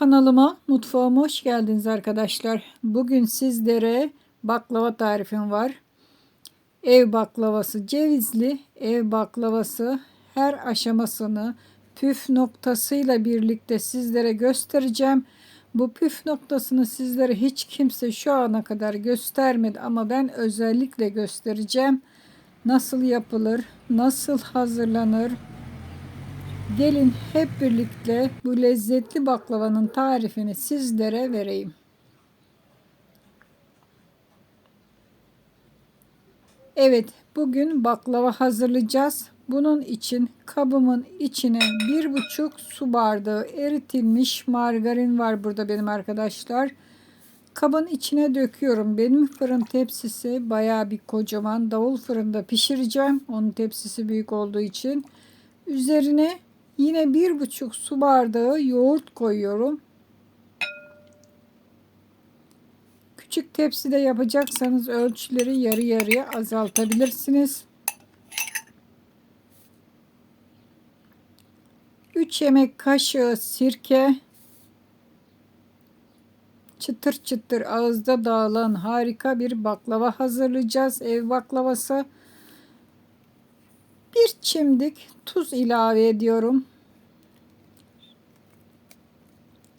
Kanalıma, mutfağıma hoş geldiniz arkadaşlar. Bugün sizlere baklava tarifim var. Ev baklavası cevizli, ev baklavası her aşamasını püf noktasıyla birlikte sizlere göstereceğim. Bu püf noktasını sizlere hiç kimse şu ana kadar göstermedi ama ben özellikle göstereceğim. Nasıl yapılır, nasıl hazırlanır, Gelin hep birlikte bu lezzetli baklavanın tarifini sizlere vereyim. Evet, bugün baklava hazırlayacağız. Bunun için kabımın içine bir buçuk su bardağı eritilmiş margarin var burada benim arkadaşlar. Kabın içine döküyorum. Benim fırın tepsisi baya bir kocaman. Davul fırında pişireceğim. Onun tepsisi büyük olduğu için. Üzerine Yine bir buçuk su bardağı yoğurt koyuyorum. Küçük tepside yapacaksanız ölçüleri yarı yarıya azaltabilirsiniz. 3 yemek kaşığı sirke, çıtır çıtır ağızda dağılan harika bir baklava hazırlayacağız. Ev baklavası. Bir çimdik tuz ilave ediyorum.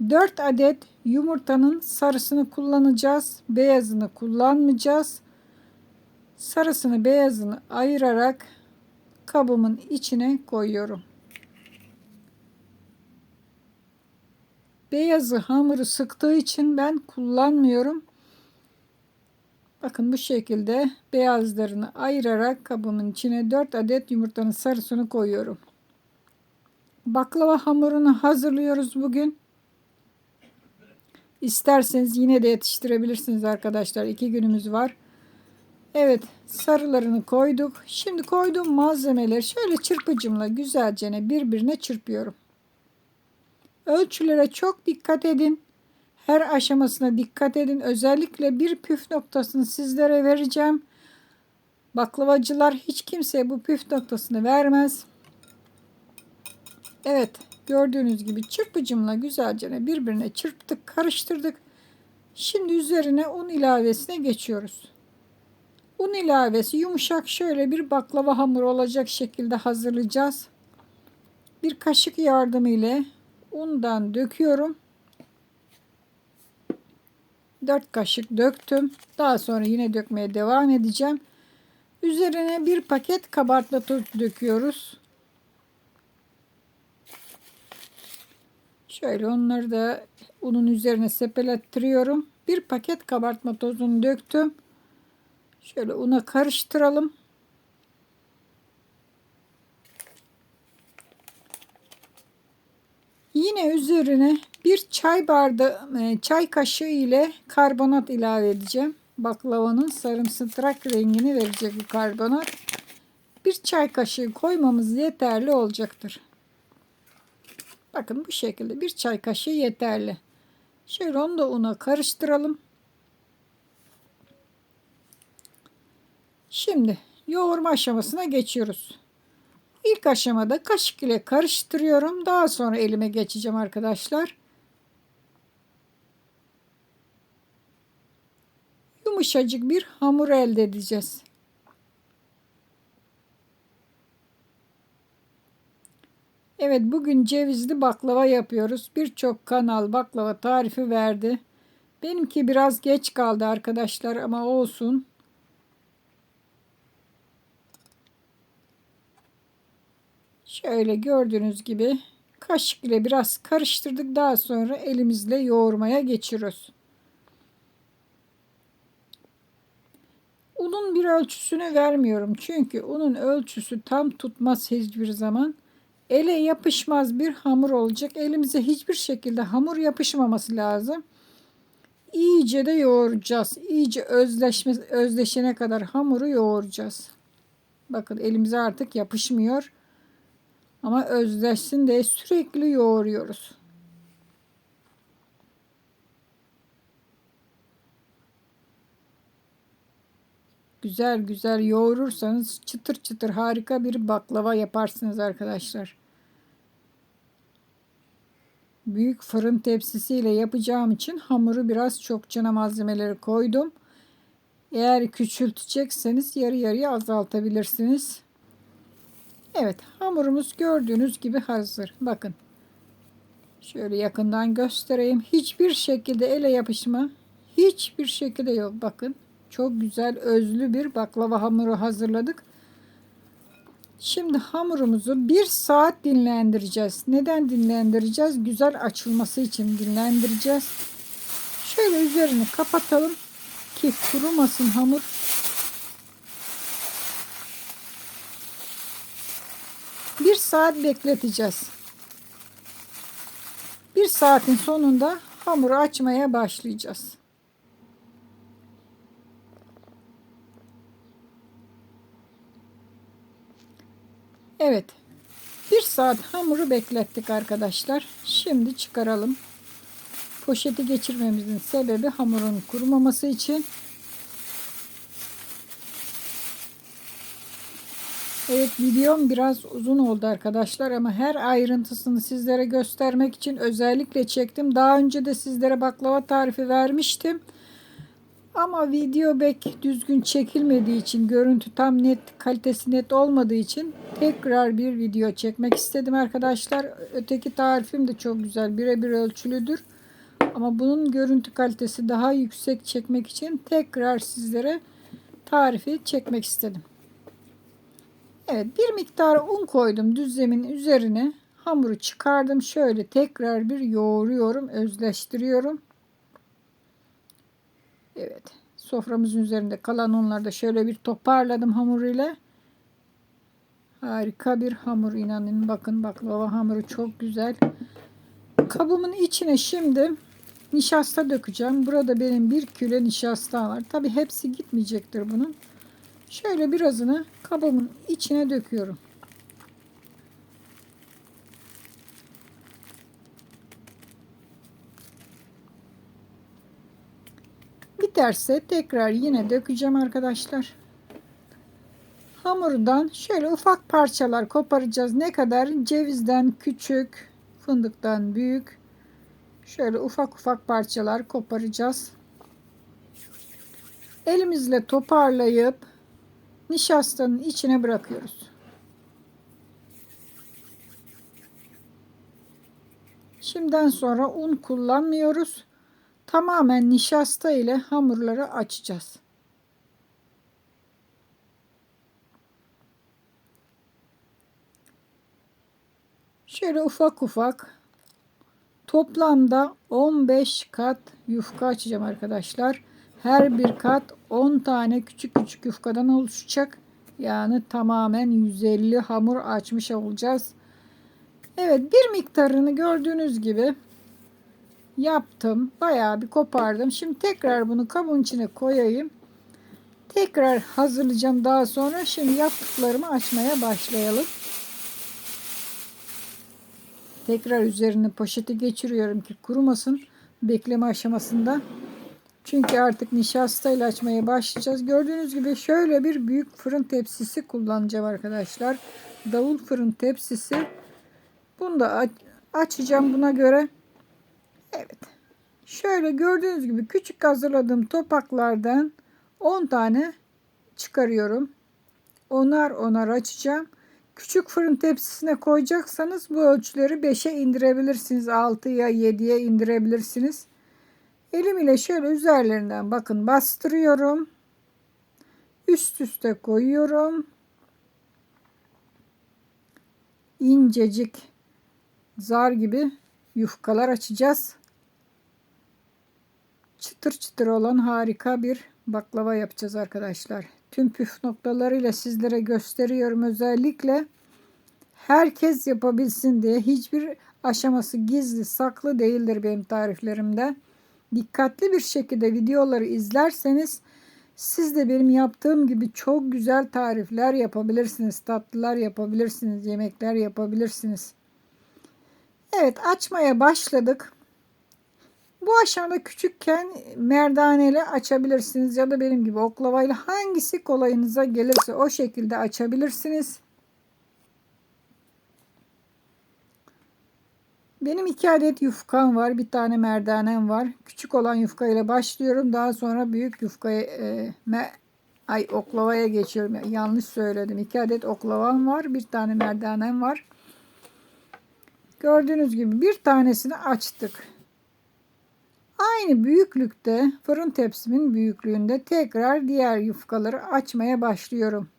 4 adet yumurtanın sarısını kullanacağız. Beyazını kullanmayacağız. Sarısını beyazını ayırarak kabımın içine koyuyorum. Beyazı hamuru sıktığı için ben kullanmıyorum. Bakın bu şekilde beyazlarını ayırarak kabımın içine 4 adet yumurtanın sarısını koyuyorum. Baklava hamurunu hazırlıyoruz bugün. İsterseniz yine de yetiştirebilirsiniz arkadaşlar. İki günümüz var. Evet sarılarını koyduk. Şimdi koyduğum malzemeleri şöyle çırpıcımla güzelce birbirine çırpıyorum. Ölçülere çok dikkat edin. Her aşamasına dikkat edin. Özellikle bir püf noktasını sizlere vereceğim. Baklavacılar hiç kimseye bu püf noktasını vermez. Evet gördüğünüz gibi çırpıcımla güzelce birbirine çırptık karıştırdık. Şimdi üzerine un ilavesine geçiyoruz. Un ilavesi yumuşak şöyle bir baklava hamuru olacak şekilde hazırlayacağız. Bir kaşık yardımı ile undan döküyorum. 4 kaşık döktüm. Daha sonra yine dökmeye devam edeceğim. Üzerine bir paket kabartma tozu döküyoruz. Şöyle onları da unun üzerine sepelettiriyorum. Bir paket kabartma tozunu döktüm. Şöyle una karıştıralım. Yine üzerine bir çay bardağı, e, çay kaşığı ile karbonat ilave edeceğim. Baklavanın sarımsıtrak rengini verecek bu karbonat. Bir çay kaşığı koymamız yeterli olacaktır. Bakın bu şekilde bir çay kaşığı yeterli. Şöyle onu da una karıştıralım. Şimdi yoğurma aşamasına geçiyoruz. İlk aşamada kaşık ile karıştırıyorum. Daha sonra elime geçeceğim arkadaşlar. Yumuşacık bir hamur elde edeceğiz. Evet bugün cevizli baklava yapıyoruz. Birçok kanal baklava tarifi verdi. Benimki biraz geç kaldı arkadaşlar ama olsun. Şöyle gördüğünüz gibi kaşık ile biraz karıştırdık. Daha sonra elimizle yoğurmaya geçiyoruz. Unun bir ölçüsünü vermiyorum. Çünkü unun ölçüsü tam tutmaz hiçbir zaman ele yapışmaz bir hamur olacak. Elimize hiçbir şekilde hamur yapışmaması lazım. İyice de yoğuracağız. İyice özleşme, özleşene kadar hamuru yoğuracağız. Bakın elimize artık yapışmıyor. Ama özleşsin diye sürekli yoğuruyoruz. Güzel güzel yoğurursanız çıtır çıtır harika bir baklava yaparsınız arkadaşlar. Büyük fırın tepsisiyle yapacağım için hamuru biraz çokçana malzemeleri koydum. Eğer küçültecekseniz yarı yarıya azaltabilirsiniz. Evet hamurumuz gördüğünüz gibi hazır. Bakın. Şöyle yakından göstereyim. Hiçbir şekilde ele yapışma hiçbir şekilde yok. Bakın çok güzel özlü bir baklava hamuru hazırladık. Şimdi hamurumuzu bir saat dinlendireceğiz. Neden dinlendireceğiz? Güzel açılması için dinlendireceğiz. Şöyle üzerini kapatalım ki kurumasın hamur. Bir saat bekleteceğiz. Bir saatin sonunda hamuru açmaya başlayacağız. Evet. Bir saat hamuru beklettik arkadaşlar. Şimdi çıkaralım. Poşeti geçirmemizin sebebi hamurun kurumaması için. Evet videom biraz uzun oldu arkadaşlar ama her ayrıntısını sizlere göstermek için özellikle çektim. Daha önce de sizlere baklava tarifi vermiştim. Ama video bek düzgün çekilmediği için, görüntü tam net, kalitesi net olmadığı için tekrar bir video çekmek istedim arkadaşlar. Öteki tarifim de çok güzel, birebir ölçülüdür. Ama bunun görüntü kalitesi daha yüksek çekmek için tekrar sizlere tarifi çekmek istedim. Evet, bir miktar un koydum düzlemin üzerine. Hamuru çıkardım. Şöyle tekrar bir yoğuruyorum, özleştiriyorum. Evet. Soframızın üzerinde kalan unları da şöyle bir toparladım hamur ile. Harika bir hamur inanın. Bakın baklava hamuru çok güzel. Kabımın içine şimdi nişasta dökeceğim. Burada benim bir kilo nişasta var. Tabi hepsi gitmeyecektir bunun. Şöyle birazını kabımın içine döküyorum. Biterse tekrar yine dökeceğim arkadaşlar. Hamurdan şöyle ufak parçalar koparacağız. Ne kadar? Cevizden küçük, fındıktan büyük. Şöyle ufak ufak parçalar koparacağız. Elimizle toparlayıp nişastanın içine bırakıyoruz. Şimdiden sonra un kullanmıyoruz. Tamamen nişasta ile hamurları açacağız. Şöyle ufak ufak toplamda 15 kat yufka açacağım arkadaşlar. Her bir kat 10 tane küçük küçük yufkadan oluşacak. Yani tamamen 150 hamur açmış olacağız. Evet bir miktarını gördüğünüz gibi yaptım. Bayağı bir kopardım. Şimdi tekrar bunu kabın içine koyayım. Tekrar hazırlayacağım daha sonra. Şimdi yaptıklarımı açmaya başlayalım. Tekrar üzerine poşeti geçiriyorum ki kurumasın bekleme aşamasında. Çünkü artık nişastayla açmaya başlayacağız. Gördüğünüz gibi şöyle bir büyük fırın tepsisi kullanacağım arkadaşlar. Davul fırın tepsisi. Bunu da açacağım buna göre. Evet. Şöyle gördüğünüz gibi küçük hazırladığım topaklardan 10 tane çıkarıyorum. Onar onar açacağım. Küçük fırın tepsisine koyacaksanız bu ölçüleri 5'e indirebilirsiniz. 6'ya 7'ye indirebilirsiniz. Elim ile şöyle üzerlerinden bakın bastırıyorum. Üst üste koyuyorum. İncecik zar gibi yufkalar açacağız çıtır çıtır olan harika bir baklava yapacağız arkadaşlar. Tüm püf noktalarıyla sizlere gösteriyorum özellikle. Herkes yapabilsin diye hiçbir aşaması gizli saklı değildir benim tariflerimde. Dikkatli bir şekilde videoları izlerseniz siz de benim yaptığım gibi çok güzel tarifler yapabilirsiniz. Tatlılar yapabilirsiniz. Yemekler yapabilirsiniz. Evet açmaya başladık. Bu aşamada küçükken merdaneyle açabilirsiniz ya da benim gibi oklavayla hangisi kolayınıza gelirse o şekilde açabilirsiniz. Benim iki adet yufkam var. Bir tane merdanem var. Küçük olan yufka ile başlıyorum. Daha sonra büyük yufkaya e, me, ay oklavaya geçiyorum. Yanlış söyledim. İki adet oklavam var. Bir tane merdanem var. Gördüğünüz gibi bir tanesini açtık. Aynı büyüklükte fırın tepsimin büyüklüğünde tekrar diğer yufkaları açmaya başlıyorum.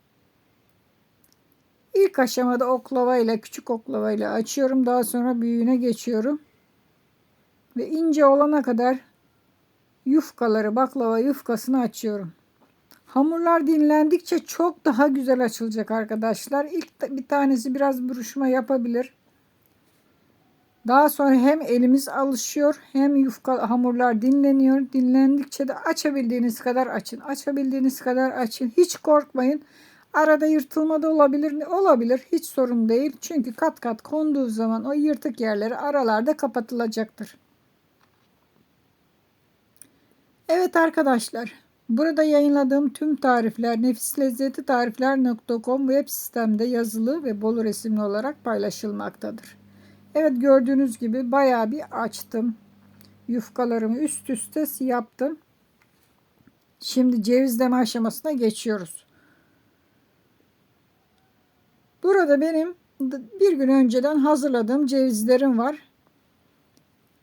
İlk aşamada oklava ile küçük oklava ile açıyorum. Daha sonra büyüğüne geçiyorum. Ve ince olana kadar yufkaları baklava yufkasını açıyorum. Hamurlar dinlendikçe çok daha güzel açılacak arkadaşlar. İlk bir tanesi biraz buruşma yapabilir. Daha sonra hem elimiz alışıyor hem yufka hamurlar dinleniyor. Dinlendikçe de açabildiğiniz kadar açın. Açabildiğiniz kadar açın. Hiç korkmayın. Arada yırtılma da olabilir. Olabilir. Hiç sorun değil. Çünkü kat kat konduğu zaman o yırtık yerleri aralarda kapatılacaktır. Evet arkadaşlar. Burada yayınladığım tüm tarifler nefislezzetlitarifler.com web sistemde yazılı ve bol resimli olarak paylaşılmaktadır. Evet gördüğünüz gibi bayağı bir açtım. Yufkalarımı üst üste yaptım. Şimdi cevizleme aşamasına geçiyoruz. Burada benim bir gün önceden hazırladığım cevizlerim var.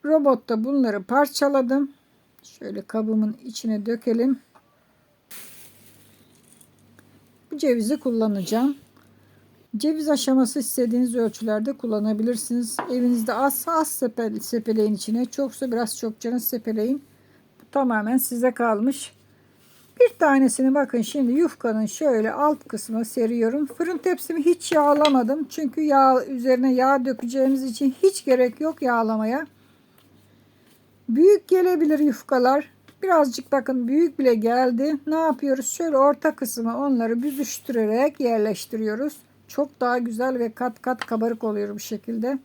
Robotta bunları parçaladım. Şöyle kabımın içine dökelim. Bu cevizi kullanacağım. Ceviz aşaması istediğiniz ölçülerde kullanabilirsiniz. Evinizde az az sepel, sepeleyin içine. Çoksa biraz çokçana sepeleyin. Bu tamamen size kalmış. Bir tanesini bakın şimdi yufkanın şöyle alt kısmına seriyorum. Fırın tepsimi hiç yağlamadım. Çünkü yağ üzerine yağ dökeceğimiz için hiç gerek yok yağlamaya. Büyük gelebilir yufkalar. Birazcık bakın büyük bile geldi. Ne yapıyoruz? Şöyle orta kısmı onları büzüştürerek yerleştiriyoruz. Çok daha güzel ve kat kat kabarık oluyor bu şekilde.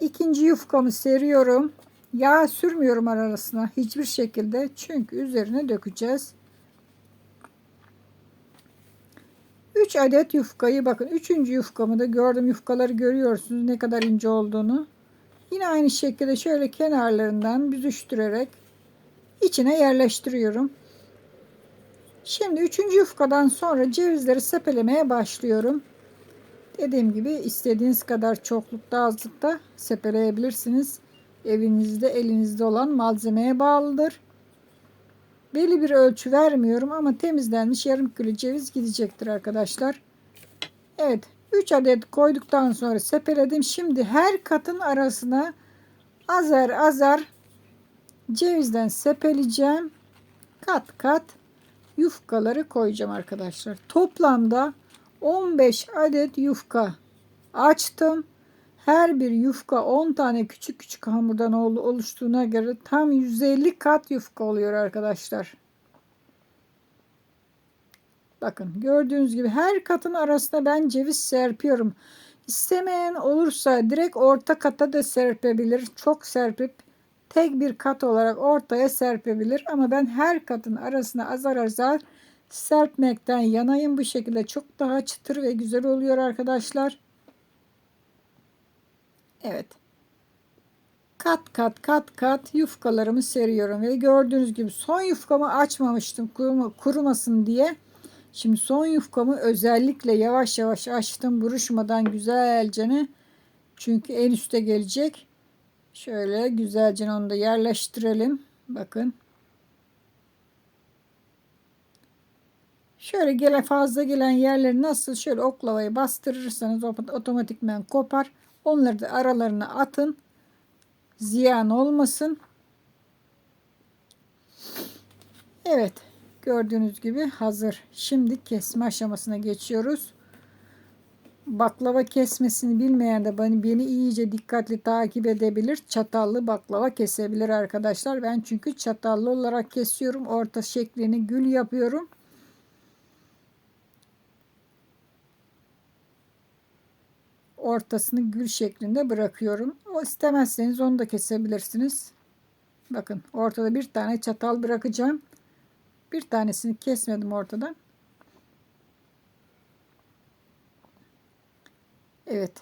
İkinci yufkamı seriyorum. Yağ sürmüyorum arasına hiçbir şekilde. Çünkü üzerine dökeceğiz. 3 adet yufkayı bakın. Üçüncü yufkamı da gördüm. Yufkaları görüyorsunuz ne kadar ince olduğunu. Yine aynı şekilde şöyle kenarlarından büzüştürerek içine yerleştiriyorum. Şimdi üçüncü yufkadan sonra cevizleri sepelemeye başlıyorum. Dediğim gibi istediğiniz kadar çoklukta azlıkta sepeleyebilirsiniz. Evinizde elinizde olan malzemeye bağlıdır. Belli bir ölçü vermiyorum ama temizlenmiş yarım kilo ceviz gidecektir arkadaşlar. Evet 3 adet koyduktan sonra sepeledim. Şimdi her katın arasına azar azar cevizden sepeleyeceğim. Kat kat yufkaları koyacağım arkadaşlar. Toplamda 15 adet yufka açtım. Her bir yufka 10 tane küçük küçük hamurdan oluştuğuna göre tam 150 kat yufka oluyor arkadaşlar. Bakın gördüğünüz gibi her katın arasına ben ceviz serpiyorum. İstemeyen olursa direkt orta kata da serpebilir. Çok serpip tek bir kat olarak ortaya serpebilir. Ama ben her katın arasına azar azar serpmekten yanayım. Bu şekilde çok daha çıtır ve güzel oluyor arkadaşlar. Evet. Kat kat kat kat yufkalarımı seriyorum ve gördüğünüz gibi son yufkamı açmamıştım kurumasın diye. Şimdi son yufkamı özellikle yavaş yavaş açtım buruşmadan güzelce çünkü en üste gelecek. Şöyle güzelce onu da yerleştirelim. Bakın. Şöyle gele fazla gelen yerleri nasıl şöyle oklavayı bastırırsanız otomatikmen kopar. Onları da aralarına atın. Ziyan olmasın. Evet. Gördüğünüz gibi hazır. Şimdi kesme aşamasına geçiyoruz. Baklava kesmesini bilmeyen de beni, beni iyice dikkatli takip edebilir. Çatallı baklava kesebilir arkadaşlar. Ben çünkü çatallı olarak kesiyorum. Orta şeklini gül yapıyorum. Ortasını gül şeklinde bırakıyorum. O istemezseniz onu da kesebilirsiniz. Bakın ortada bir tane çatal bırakacağım. Bir tanesini kesmedim ortadan. Evet.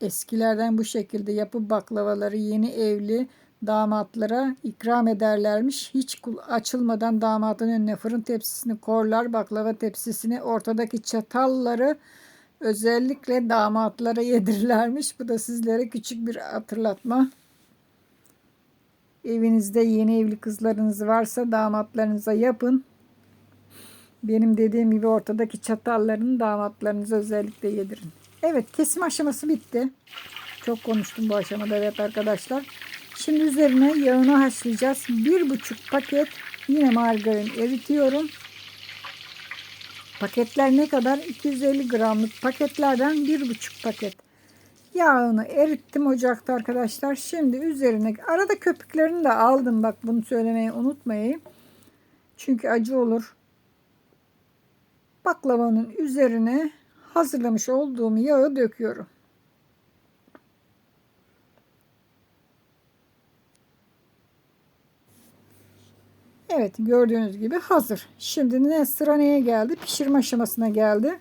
Eskilerden bu şekilde yapıp baklavaları yeni evli damatlara ikram ederlermiş. Hiç açılmadan damatın önüne fırın tepsisini korlar, baklava tepsisini, ortadaki çatalları özellikle damatlara yedirirlermiş. Bu da sizlere küçük bir hatırlatma. Evinizde yeni evli kızlarınız varsa damatlarınıza yapın. Benim dediğim gibi ortadaki çatallarını damatlarınıza özellikle yedirin. Evet kesim aşaması bitti. Çok konuştum bu aşamada evet arkadaşlar. Şimdi üzerine yağını haşlayacağız. Bir buçuk paket yine margarin eritiyorum. Paketler ne kadar? 250 gramlık paketlerden bir buçuk paket. Yağını erittim ocakta arkadaşlar. Şimdi üzerine arada köpüklerini de aldım. Bak bunu söylemeyi unutmayayım. Çünkü acı olur. Baklavanın üzerine hazırlamış olduğum yağı döküyorum. Evet gördüğünüz gibi hazır. Şimdi ne sıra neye geldi? Pişirme aşamasına geldi.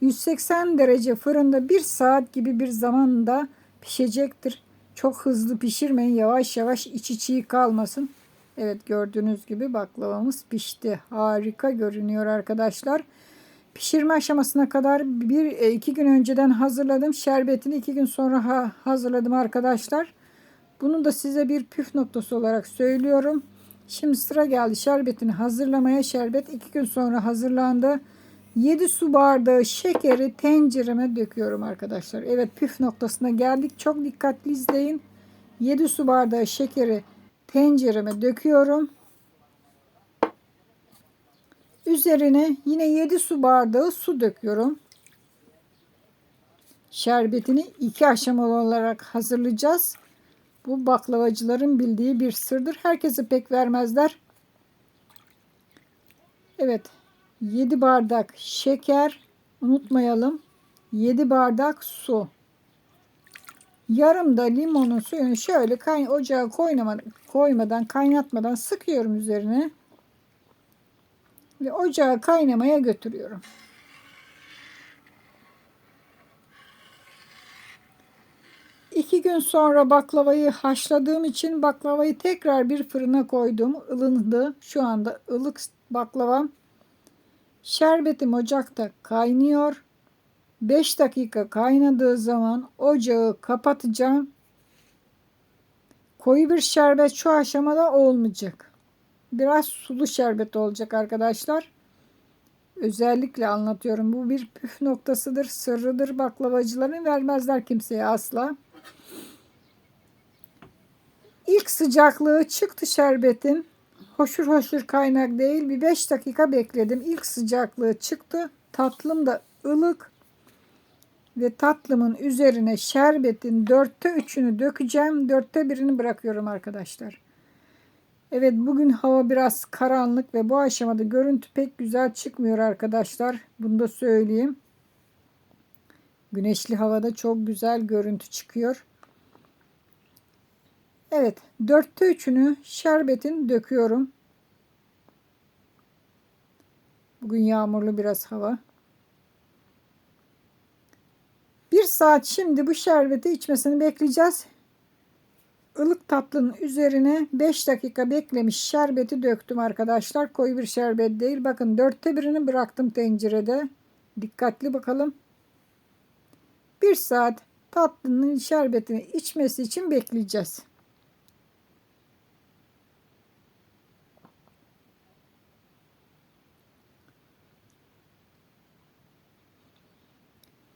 180 derece fırında 1 saat gibi bir zamanda pişecektir. Çok hızlı pişirmeyin. Yavaş yavaş iç içi kalmasın. Evet gördüğünüz gibi baklavamız pişti. Harika görünüyor arkadaşlar. Pişirme aşamasına kadar bir e, iki gün önceden hazırladım. Şerbetini iki gün sonra ha, hazırladım arkadaşlar. Bunu da size bir püf noktası olarak söylüyorum. Şimdi sıra geldi şerbetini hazırlamaya. Şerbet iki gün sonra hazırlandı. 7 su bardağı şekeri tencereme döküyorum arkadaşlar. Evet püf noktasına geldik. Çok dikkatli izleyin. 7 su bardağı şekeri tencereme döküyorum. Üzerine yine 7 su bardağı su döküyorum. Şerbetini iki aşamalı olarak hazırlayacağız. Bu baklavacıların bildiği bir sırdır. Herkese pek vermezler. Evet. 7 bardak şeker. Unutmayalım. 7 bardak su. Yarım da limonun suyunu şöyle kay ocağa koymadan, koymadan kaynatmadan sıkıyorum üzerine. Ve ocağa kaynamaya götürüyorum. İki gün sonra baklavayı haşladığım için baklavayı tekrar bir fırına koydum. Ilındı. Şu anda ılık baklavam. Şerbetim ocakta kaynıyor. 5 dakika kaynadığı zaman ocağı kapatacağım. Koyu bir şerbet şu aşamada olmayacak. Biraz sulu şerbet olacak arkadaşlar. Özellikle anlatıyorum. Bu bir püf noktasıdır, sırrıdır. Baklavacıların vermezler kimseye asla. İlk sıcaklığı çıktı şerbetin. Hoşur hoşur kaynak değil. Bir 5 dakika bekledim. İlk sıcaklığı çıktı. Tatlım da ılık. Ve tatlımın üzerine şerbetin dörtte üçünü dökeceğim. Dörtte birini bırakıyorum arkadaşlar. Evet bugün hava biraz karanlık ve bu aşamada görüntü pek güzel çıkmıyor arkadaşlar. Bunu da söyleyeyim. Güneşli havada çok güzel görüntü çıkıyor. Evet dörtte üçünü şerbetin döküyorum. Bugün yağmurlu biraz hava. Bir saat şimdi bu şerbeti içmesini bekleyeceğiz. Ilık tatlının üzerine 5 dakika beklemiş şerbeti döktüm arkadaşlar. Koyu bir şerbet değil. Bakın dörtte birini bıraktım tencerede. Dikkatli bakalım. Bir saat tatlının şerbetini içmesi için bekleyeceğiz.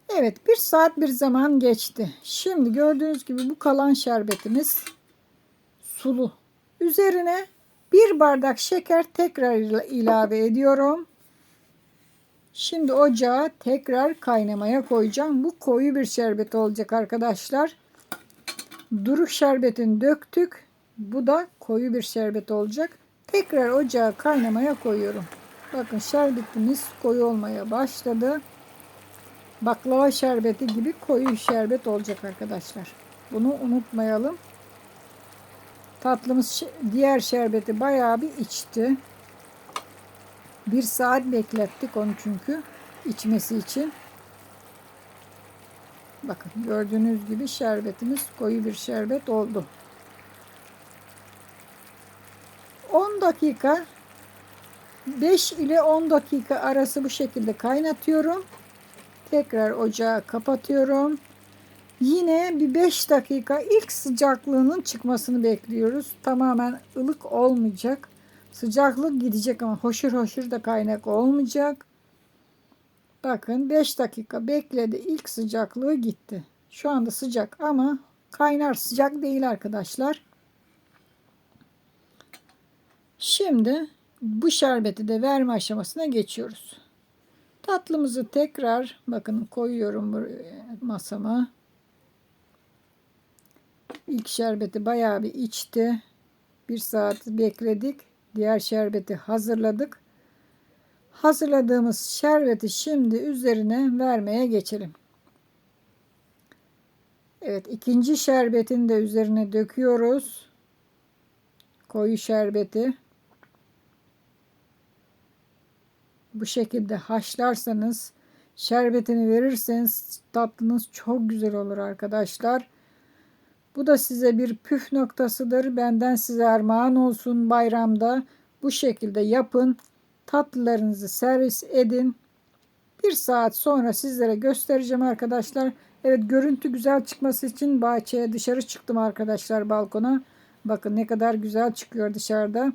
Evet bir saat bir zaman geçti. Şimdi gördüğünüz gibi bu kalan şerbetimiz sulu. Üzerine bir bardak şeker tekrar ilave ediyorum. Şimdi ocağa tekrar kaynamaya koyacağım. Bu koyu bir şerbet olacak arkadaşlar. Duruk şerbetini döktük. Bu da koyu bir şerbet olacak. Tekrar ocağa kaynamaya koyuyorum. Bakın şerbetimiz koyu olmaya başladı baklava şerbeti gibi koyu şerbet olacak arkadaşlar. Bunu unutmayalım. Tatlımız diğer şerbeti bayağı bir içti. Bir saat beklettik onu çünkü içmesi için. Bakın gördüğünüz gibi şerbetimiz koyu bir şerbet oldu. 10 dakika 5 ile 10 dakika arası bu şekilde kaynatıyorum. Tekrar ocağı kapatıyorum. Yine bir 5 dakika ilk sıcaklığının çıkmasını bekliyoruz. Tamamen ılık olmayacak. Sıcaklık gidecek ama hoşur hoşur da kaynak olmayacak. Bakın 5 dakika bekledi. İlk sıcaklığı gitti. Şu anda sıcak ama kaynar sıcak değil arkadaşlar. Şimdi bu şerbeti de verme aşamasına geçiyoruz. Tatlımızı tekrar bakın koyuyorum buraya masama. İlk şerbeti bayağı bir içti. Bir saat bekledik. Diğer şerbeti hazırladık. Hazırladığımız şerbeti şimdi üzerine vermeye geçelim. Evet ikinci şerbetini de üzerine döküyoruz. Koyu şerbeti. Bu şekilde haşlarsanız şerbetini verirseniz tatlınız çok güzel olur arkadaşlar. Bu da size bir püf noktasıdır. Benden size armağan olsun bayramda. Bu şekilde yapın. Tatlılarınızı servis edin. Bir saat sonra sizlere göstereceğim arkadaşlar. Evet görüntü güzel çıkması için bahçeye dışarı çıktım arkadaşlar balkona. Bakın ne kadar güzel çıkıyor dışarıda.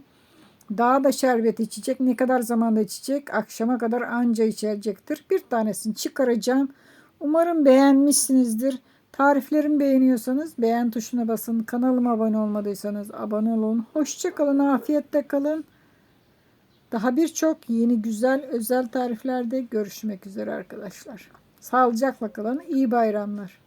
Daha da şerbet içecek. Ne kadar zamanda içecek? Akşama kadar anca içecektir. Bir tanesini çıkaracağım. Umarım beğenmişsinizdir. Tariflerimi beğeniyorsanız beğen tuşuna basın. Kanalıma abone olmadıysanız abone olun. Hoşçakalın. Afiyetle kalın. Daha birçok yeni güzel özel tariflerde görüşmek üzere arkadaşlar. Sağlıcakla kalın. İyi bayramlar.